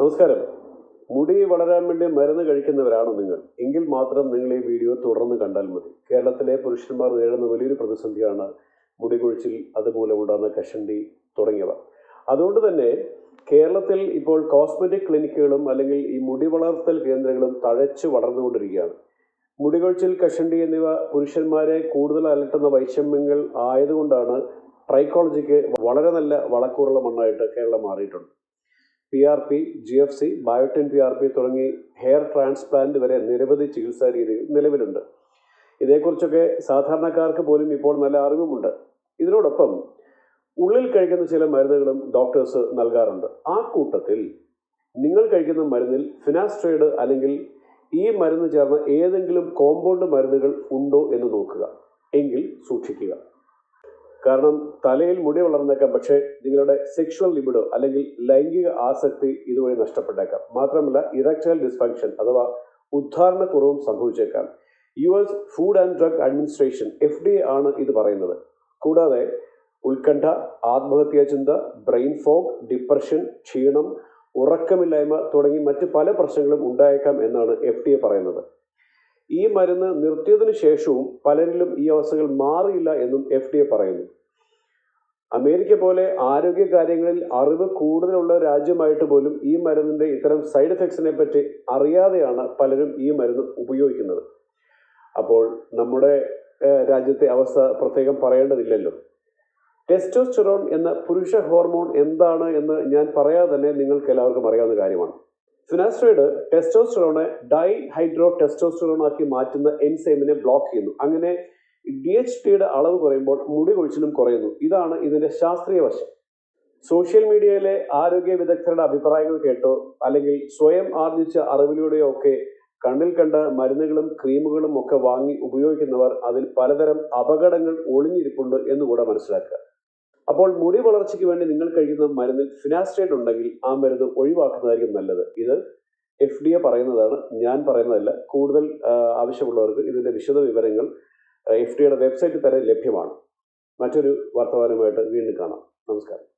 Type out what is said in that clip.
നമസ്കാരം. മുടി വളരാൻ വേണ്ടി മരുന്ന് കഴിക്കുന്നവരാണോ നിങ്ങൾ. എങ്കിൽ മാത്രം നിങ്ങൾ ഈ വീഡിയോ തുടർന്ന് കണ്ടാൽ മതി. കേരളത്തിലെ പുരുഷന്മാർ നേരിടുന്ന വലിയൊരു പ്രതിസന്ധിയാണ് മുടി കൊഴിച്ചിൽ അതുപോലെ ഉണ്ടാകുന്ന കഷണ്ടി തുടങ്ങിയവ. അതുകൊണ്ട് തന്നെ കേരളത്തിൽ ഇപ്പോൾ കോസ്മെറ്റിക് ക്ലിനിക്കുകളും അല്ലെങ്കിൽ ഈ മുടി വളർത്തൽ കേന്ദ്രങ്ങളും തഴച്ചു വളർന്നുകൊണ്ടിരിക്കുകയാണ്. മുടി കൊഴിച്ചിൽ കഷണ്ടി എന്നിവ പുരുഷന്മാരെ കൂടുതൽ അലട്ടുന്ന വൈഷമ്യങ്ങൾ ആയതുകൊണ്ടാണ് ട്രൈക്കോളജിക്ക് വളരെ നല്ല വളക്കൂറുള്ള മണ്ണായിട്ട് കേരളം മാറിയിട്ടുണ്ട്. P R P G F C biotin P R P തുടങ്ങി ഹെയർ ട്രാൻസ്പ്ലാന്റ് വരെ നിരവധി ചികിത്സാ രീതികൾ നിലവിലുണ്ട്. ഇതേക്കുറിച്ചൊക്കെ സാധാരണക്കാർക്ക് പോലും ഇപ്പോൾ നല്ല അറിവുമുണ്ട്. ഇതിനോടൊപ്പം ഉള്ളിൽ കഴിക്കുന്ന ചില മരുന്നുകളും ഡോക്ടേഴ്സ് നൽകാറുണ്ട്. ആ കൂട്ടത്തിൽ നിങ്ങൾ കഴിക്കുന്ന മരുന്നിൽ ഫിനാസ്ട്രൈഡ് അല്ലെങ്കിൽ ഈ മരുന്ന് ചേർന്ന ഏതെങ്കിലും കോമ്പൗണ്ട് മരുന്നുകൾ ഉണ്ടോ എന്ന് നോക്കുക. എങ്കിൽ സൂക്ഷിക്കുക. കാരണം തലയിൽ മുടി വളർന്നേക്കാം പക്ഷേ നിങ്ങളുടെ സെക്ഷുവൽ ലിബിഡോ അല്ലെങ്കിൽ ലൈംഗിക ആസക്തി ഇതുവഴി നഷ്ടപ്പെട്ടേക്കാം. മാത്രമല്ല ഇറക്ടൈൽ ഡിസ്ഫങ്ഷൻ അഥവാ ഉദ്ധാരണക്കുറവും സംഭവിച്ചേക്കാം. U S food and drug administration F D A ആണ് ഇത് പറയുന്നത്. കൂടാതെ ഉത്കണ്ഠ ആത്മഹത്യാ ചിന്ത ബ്രെയിൻ ഫോഗ് ഡിപ്രഷൻ ക്ഷീണം ഉറക്കമില്ലായ്മ തുടങ്ങി മറ്റ് പല പ്രശ്നങ്ങളും ഉണ്ടായേക്കാം എന്നാണ് എഫ് ഡി എ പറയുന്നത്. ഈ മരുന്ന് നിർത്തിയതിനു ശേഷവും പലരിലും ഈ അവസ്ഥകൾ മാറിയില്ല എന്നും എഫ് ഡി എ പറയുന്നു. അമേരിക്ക പോലെ ആരോഗ്യ കാര്യങ്ങളിൽ അറിവ് കൂടുതലുള്ള രാജ്യമായിട്ട് പോലും ഈ മരുന്നിന്റെ ഇത്തരം സൈഡ് എഫക്ട്സിനെ പറ്റി അറിയാതെയാണ് പലരും ഈ മരുന്ന് ഉപയോഗിക്കുന്നത്. അപ്പോൾ നമ്മുടെ രാജ്യത്തെ അവസ്ഥ പ്രത്യേകം പറയേണ്ടതില്ലല്ലോ. ടെസ്റ്റോസ്റ്റിറോൺ എന്ന പുരുഷ ഹോർമോൺ എന്താണ് എന്ന് ഞാൻ പറയാതെ തന്നെ നിങ്ങൾക്ക് എല്ലാവർക്കും അറിയാവുന്ന കാര്യമാണ്. ഫിനാസ്ട്രോയിഡ് ടെസ്റ്റോസ്റ്ററോണെ ഡൈ ഹൈഡ്രോ ടെസ്റ്റോസ്റ്ററോൺ ആക്കി മാറ്റുന്ന എൻസൈമിനെ ബ്ലോക്ക് ചെയ്യുന്നു. അങ്ങനെ ഡി എച്ച് ടിയുടെ അളവ് കുറയുമ്പോൾ മുടി കൊഴിച്ചിലും കുറയുന്നു. ഇതാണ് ഇതിന്റെ ശാസ്ത്രീയ വശം. സോഷ്യൽ മീഡിയയിലെ ആരോഗ്യ വിദഗ്ധരുടെ അഭിപ്രായങ്ങൾ കേട്ടോ അല്ലെങ്കിൽ സ്വയം ആർജിച്ച അറിവിലൂടെയോ ഒക്കെ കണ്ണിൽ കണ്ട മരുന്നുകളും ക്രീമുകളും ഒക്കെ വാങ്ങി ഉപയോഗിക്കുന്നവർ അതിൽ പലതരം അപകടങ്ങൾ ഒളിഞ്ഞിരിപ്പുണ്ട് എന്ന് എന്നുകൂടെ മനസ്സിലാക്കുക. അപ്പോൾ മുടി വളർച്ചയ്ക്ക് വേണ്ടി നിങ്ങൾ കഴിക്കുന്ന മരുന്നിൽ ഫിനാസ്ട്രേറ്റ് ഉണ്ടെങ്കിൽ ആ മരുന്ന് ഒഴിവാക്കുന്നതായിരിക്കും നല്ലത്. ഇത് എഫ് ഡി എ പറയുന്നതാണ് ഞാൻ പറയുന്നതല്ല. കൂടുതൽ ആവശ്യമുള്ളവർക്ക് ഇതിന്റെ വിശദ വിവരങ്ങൾ എഫ് ഡിയുടെ വെബ്സൈറ്റിൽ തന്നെ ലഭ്യമാണ്. മറ്റൊരു വർത്തമാനവുമായിട്ട് വീണ്ടും കാണാം. നമസ്കാരം.